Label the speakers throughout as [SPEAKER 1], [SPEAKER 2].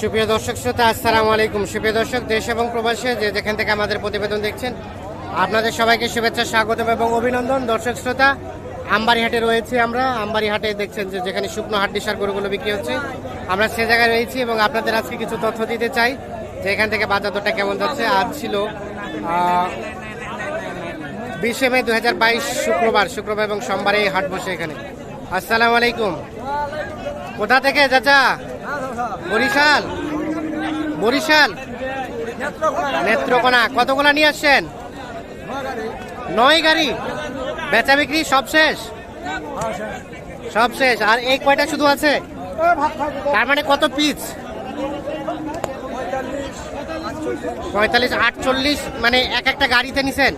[SPEAKER 1] সুপ্রিয় দর্শক শ্রোতা, আসসালামু আলাইকুম। সুপ্রিয় দর্শক, দেশ এবং প্রবাসে যে যেখান থেকে আমাদের প্রতিবেদন দেখছেন, আপনাদের সবাইকে শুভেচ্ছা, স্বাগতম এবং অভিনন্দন। দর্শক শ্রোতা, আমবাড়িহাটে রয়েছে আমরা। আমবাড়িহাটে দেখছেন যে যেখানে শুকনো হাড্ডি সার গরুগুলো বিক্রি হচ্ছে। আমরা সে জায়গায় রয়েছি এবং আপনাদের আজকে কিছু তথ্য দিতে চাই, যে এখান থেকে বাজার দরটা কেমন যাচ্ছে। আজ ছিল বিশে মে দু হাজার বাইশ শুক্রবার। শুক্রবার এবং সোমবারে হাট বসে এখানে। আসসালামু আলাইকুম। কোথা থেকে, চাচা? বরিশাল। বরিশাল। নেত্রকোনা। কতগুলা নিয়ে আসছেন? নয় গাড়ি। বেচা বিক্রি সব শেষ? সব শেষ। আর এই কয়টা শুধু আছে? তার মানে কত পিস পঁয়তাল্লিশ, আটচল্লিশ মানে এক একটা গাড়িতে নিছেন?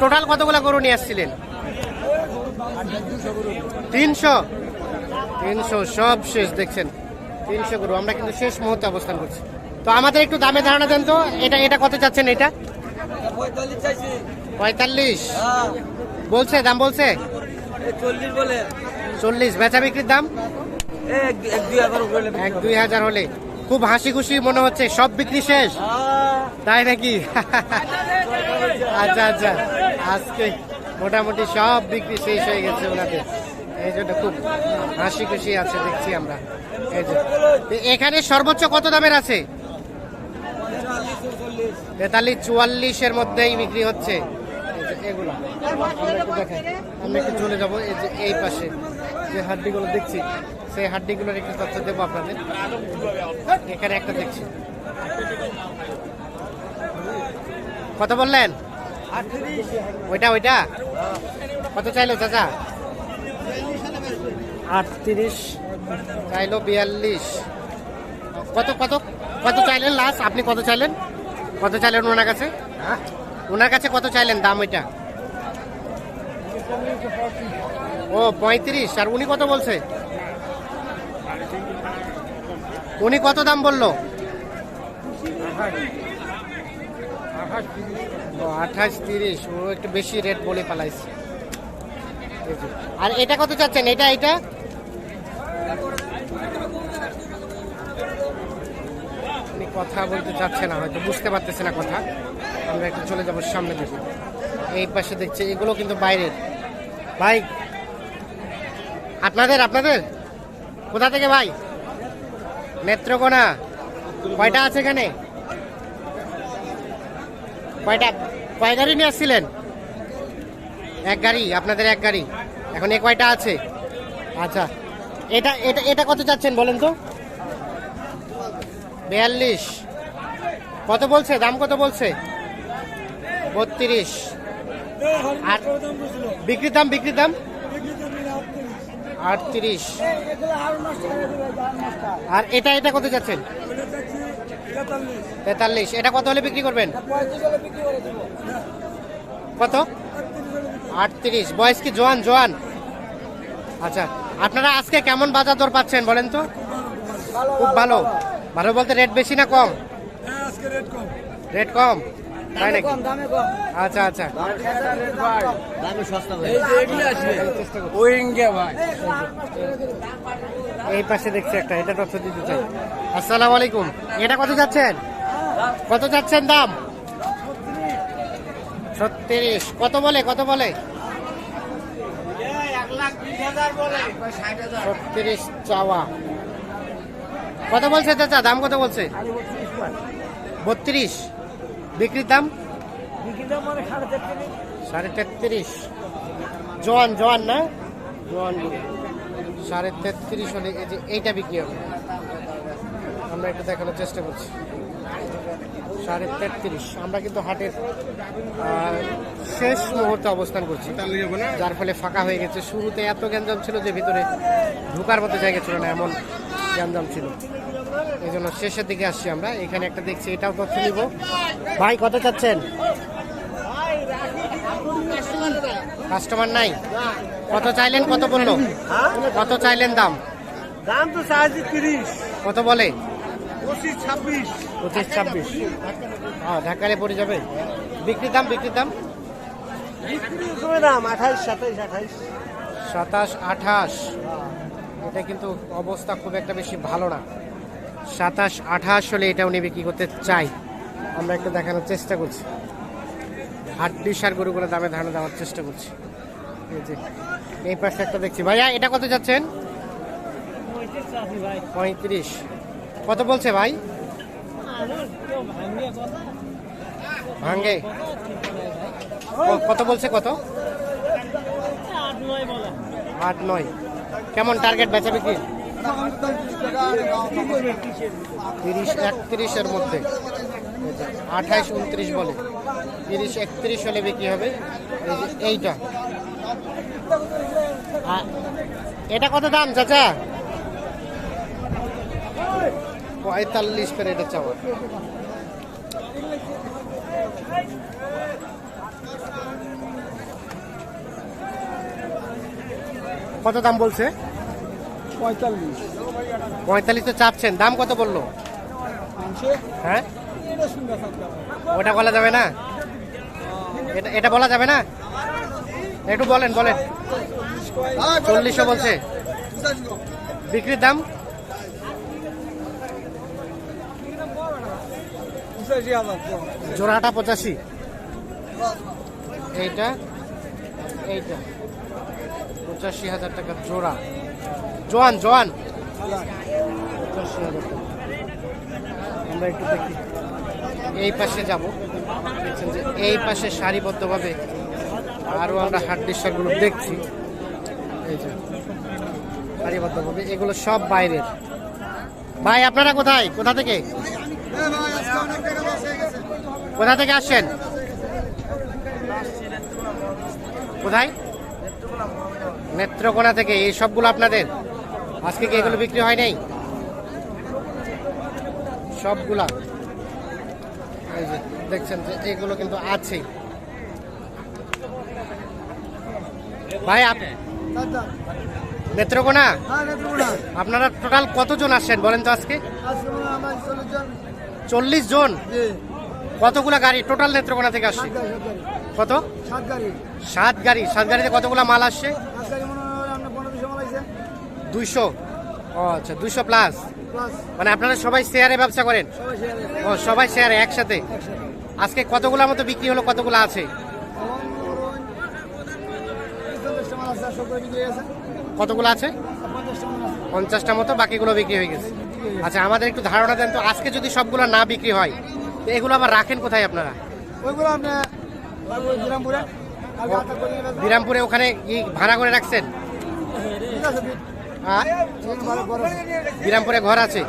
[SPEAKER 1] টোটাল কতগুলো গরু নিয়ে আসছিলেন? তিনশো। তিনশো সব শেষ, দেখছেন। তিনশো গরু আমরা কিন্তু শেষ মুহূর্তে অবস্থান করছি। তো আমাদের একটু দামে ধারণা দেন তো, এটা এটা কত চাচ্ছেন এটা?
[SPEAKER 2] পঁয়তাল্লিশ।
[SPEAKER 1] বলছে, দাম বলছে?
[SPEAKER 2] চল্লিশ,
[SPEAKER 1] বেচা বিক্রির দাম।
[SPEAKER 2] এক, দুই হাজার
[SPEAKER 1] হলে। খুব হাসি খুশি মনে হচ্ছে, সব বিক্রি শেষ? তাই নাকি? আচ্ছা আচ্ছা। আজকে মোটামুটি সব বিক্রি শেষ হয়ে গেছে ওনাদের। এই জন্য খুব হাসি খুশি আছে, দেখছি আমরা। এই যে এখানে সর্বোচ্চ কত দামের আছে? তেতাল্লিশ, চুয়াল্লিশের মধ্যেই বিক্রি হচ্ছে। চলে যাব, এই এই পাশে যে হাড্ডিগুলো দেখছি, সেই হাড্ডিগুলোর একটু তথ্য দেবো আপনাদের। এখানে একটা দেখছি। কত বললেন? ওইটা ওইটা? কত চাইলো, চাচা? আটত্রিশ। চাইলো বিয়াল্লিশ। কত কত কত চাইলেন লাস্ট আপনি কত চাইলেন? কত চাইলেন ওনার কাছে? ওনার কাছে কত চাইলেন? দাম ওইটা ও, পঁয়ত্রিশ। আর উনি কত বলছে? উনি কত দাম বলল? আঠাশ তিরিশ। ও, একটু বেশি রেট বলে পালাইছে। আর এটা কত চাচ্ছেন? এটা এটা? উনি কথা বলতে চাচ্ছে না হয়তো, বুঝতে পারতেছে না কথা। আমরা একটু চলে যাব সামনে দিকে। এই পাশে দেখছি, এগুলো কিন্তু বাইরের। ভাই, আপনাদের আপনাদের? কোথা থেকে ভাই? নেত্রকোনা কয়টা আছে এখানে? কয়টা? কয় গাড়ি নিয়ে আসছিলেন? এক গাড়ি, আপনাদের এক গাড়ি। এখন এ কয়টা আছে? আচ্ছা এটা এটা এটা কত চাচ্ছেন বলেন তো? বিয়াল্লিশ। কত বলছে? দাম কত বলছে? বত্রিশ। আর বিক্রির দাম বিক্রির দাম? আটত্রিশ। আর এটা এটা কত যাচ্ছেন? তেতাল্লিশ। এটা কত হলে বিক্রি করবেন? কত? আটত্রিশ। বয়স কি জোয়ান? জোয়ান। আচ্ছা আপনারা আজকে কেমন বাজার দর পাচ্ছেন বলেন তো? খুব ভালো। ভালো বলতে রেট বেশি না কম? রেট কম। তাই নাকি? আচ্ছা আচ্ছা।
[SPEAKER 2] এই যে এগুলো আসবে। ওয়েঙ্গে ভাই।
[SPEAKER 1] এই পাশে দেখছি একটা এটা তথ্য দিতে চাই। আসসালামু আলাইকুম। এটা কত যাচ্ছেন? কত যাচ্ছেন দাম? ছত্রিশ। কত বলে কত বলে। ছত্রিশ চাওয়া। কত বলছে চাচা? দাম কত বলছে? বত্রিশ। বিক্রির দাম? সাড়ে তেত্রিশ। জোয়ান জোয়ান না? জোয়ান সাড়ে তেত্রিশ হলে এই যে এইটা বিক্রি হবে। আমরা একটু দেখানোর চেষ্টা করছি। সাড়ে তেত্রিশ। আমরা কিন্তু হাটের শেষ মুহূর্তে অবস্থান করছি। যার ফলে ফাঁকা হয়ে গেছে। শুরুতে এত গ্যাঞ্জাম ছিল যে ভিতরে ঢুকার মতো জায়গা ছিল না এমন গ্যাঞ্জাম ছিল। এই জন্য শেষের দিকে আসছি আমরা। এখানে একটা দেখছি এটাও তথ্য নিব? ভাই কত চাচ্ছেন? কাস্টমার নাই? কত চাইলেন কত বলল? কত চাইলেন দাম?
[SPEAKER 2] দাম তো চাইছি তিরিশ।
[SPEAKER 1] কত বলে?
[SPEAKER 2] পঁচিশ ছাব্বিশ।
[SPEAKER 1] পঁচিশ ছাব্বিশ। হ্যাঁ ঢাকারে পড়ে যাবে? বিক্রির দাম বিক্রির দাম?
[SPEAKER 2] আঠাইশ সাতাইশ আঠাইশ
[SPEAKER 1] সাতাশ আঠাশ। এটা কিন্তু অবস্থা খুব একটা বেশি ভালো না। সাতাশ, আঠাশ হলে এটা উনি বিক্রি করতে চাই। আমরা একটু দেখানোর চেষ্টা করছি। হাড্ডি সার গরুগুলো দামে ধারণা দেওয়ার চেষ্টা করছি। এই এই পাশে একটা দেখছি। ভাইয়া, এটা কত যাচ্ছেন? পঁয়ত্রিশ। কত বলছে ভাই? ভাঙ্গে। কত বলছে কত? আট নয়। কেমন টার্গেট বেচা বিক্রি? তিরিশ একত্রিশের মধ্যে। আঠাইশ উনত্রিশ বলে। তিরিশ, একত্রিশ হলে বিক্রি হবে। এই এইটা। এটা কত দাম, চাচা? পঁয়তাল্লিশ করে এটা চাওয়া। কত দাম বলছে?
[SPEAKER 2] পঁয়তাল্লিশ।
[SPEAKER 1] পঁয়তাল্লিশ তো চাপছেন। দাম কত বলল? হ্যাঁ? ওটা বলা যাবে না? এটা এটা বলা যাবে না? একটু বলেন বলেন। চল্লিশশো বলছে। বিক্রির দাম? জোড়াটা পঁচাশি। এইটা এইটা। পঁচাশি হাজার টাকা জোড়া। জোয়ান জোয়ান। হাজার টাকা। আমরা একটু দেখি। এই পাশে যাব। দেখছেন যে এই পাশে সারিবদ্ধভাবে আরও আমরা হাড্ডিসারগুলো দেখছি। এই যে, সারিবদ্ধভাবে। এগুলো সব বাইরের। ভাই, আপনারা কোথায়? কোথা থেকে? কোথা থেকে আসছেন? কোথায়? নেত্রকোনা থেকে এই সবগুলো আপনাদের? আজকে কি এগুলো বিক্রি হয় নাই? সবগুলা। এই যে দেখছেন যে এগুলো কিন্তু আছেই ভাই আপ নেত্রকোনা? আপনারা টোটাল কতজন আসছেন বলেন তো আজকে? চল্লিশ জন। কতগুলা গাড়ি? টোটাল নেত্রকোনা থেকে আসছে? কত?
[SPEAKER 2] সাত গাড়ি।
[SPEAKER 1] সাত গাড়ি। সাত গাড়িতে কতগুলো মাল আসছে? দুইশো? ও আচ্ছা দুইশো প্লাস মানে আপনারা সবাই শেয়ারে ব্যবসা করেন?
[SPEAKER 2] সবাই শেয়ারে
[SPEAKER 1] ও সবাই শেয়ারে একসাথে? আজকে কতগুলো মতো বিক্রি হলো কতগুলো আছে? কতগুলো আছে?
[SPEAKER 2] পঞ্চাশটা
[SPEAKER 1] মতো বাকিগুলো বিক্রি হয়ে গেছে। আচ্ছা আমাদের একটু ধারণা দেন তো আজকে যদি সবগুলো না বিক্রি হয় তো এগুলো আবার রাখেন কোথায় আপনারা?
[SPEAKER 2] ওইগুলো বিরামপুরে। করে
[SPEAKER 1] ওখানে কি ভাড়া করে রাখছেন। হ্যাঁ বিরামপুরে ঘর আছে।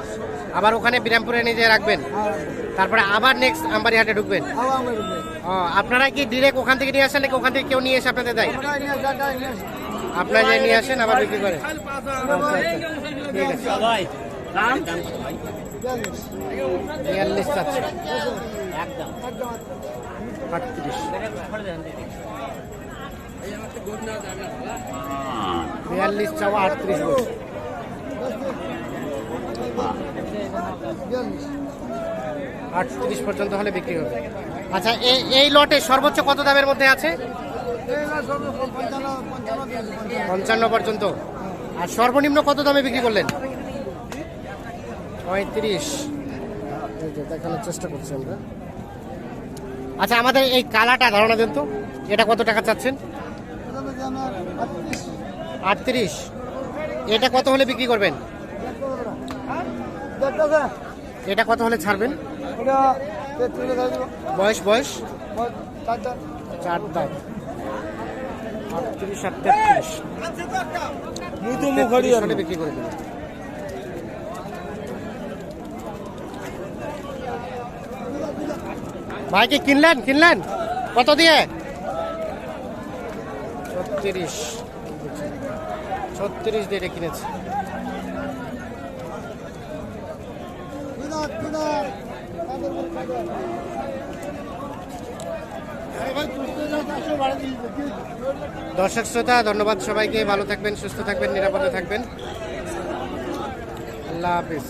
[SPEAKER 1] আবার ওখানে বিরামপুরে নিজে রাখবেন।
[SPEAKER 2] হ্যাঁ
[SPEAKER 1] তারপরে আবার নেক্সট আমবাড়িহাটে ঢুকবেন। আপনারা কি ডিরেক্ট ওখান থেকে নিয়ে আসেন নাকি ওখান থেকে কেউ নিয়ে এসে আপনাদের দেয়? আপনারা যে নিয়ে আসেন আবার বিক্রি করেন আছে।
[SPEAKER 2] বিয়াল্লিশ। একদম।
[SPEAKER 1] আটত্রিশ। বিয়াল্লিশ চাওয়া আটত্রিশ বলছে। আটত্রিশ পর্যন্ত হলে বিক্রি হবে। আচ্ছা এই লটে সর্বোচ্চ কত দামের মধ্যে আছে।
[SPEAKER 2] পঞ্চান্ন
[SPEAKER 1] পর্যন্ত। আর সর্বনিম্ন কত দামে বিক্রি করলেন? পঁয়ত্রিশ। দেখানোর চেষ্টা করছি আমরা। আচ্ছা আমাদের এই কালাটা ধারণা দেন তো। এটা কত টাকা চাচ্ছেন?
[SPEAKER 2] আটত্রিশ।
[SPEAKER 1] আটত্রিশ এটা কত হলে বিক্রি করবেন? এটা কত হলে ছাড়বেন। বয়স বয়স? চার দাম আটত্রিশ হলে বিক্রি করে দেবেন। ভাই কি কিনলেন কিনলেন? কত দিয়ে? ছত্রিশ। ছত্রিশ দিয়ে এটা কিনেছি। দর্শক শ্রোতা ধন্যবাদ সবাইকে। ভালো থাকবেন সুস্থ থাকবেন নিরাপদে থাকবেন। আল্লাহ হাফিজ।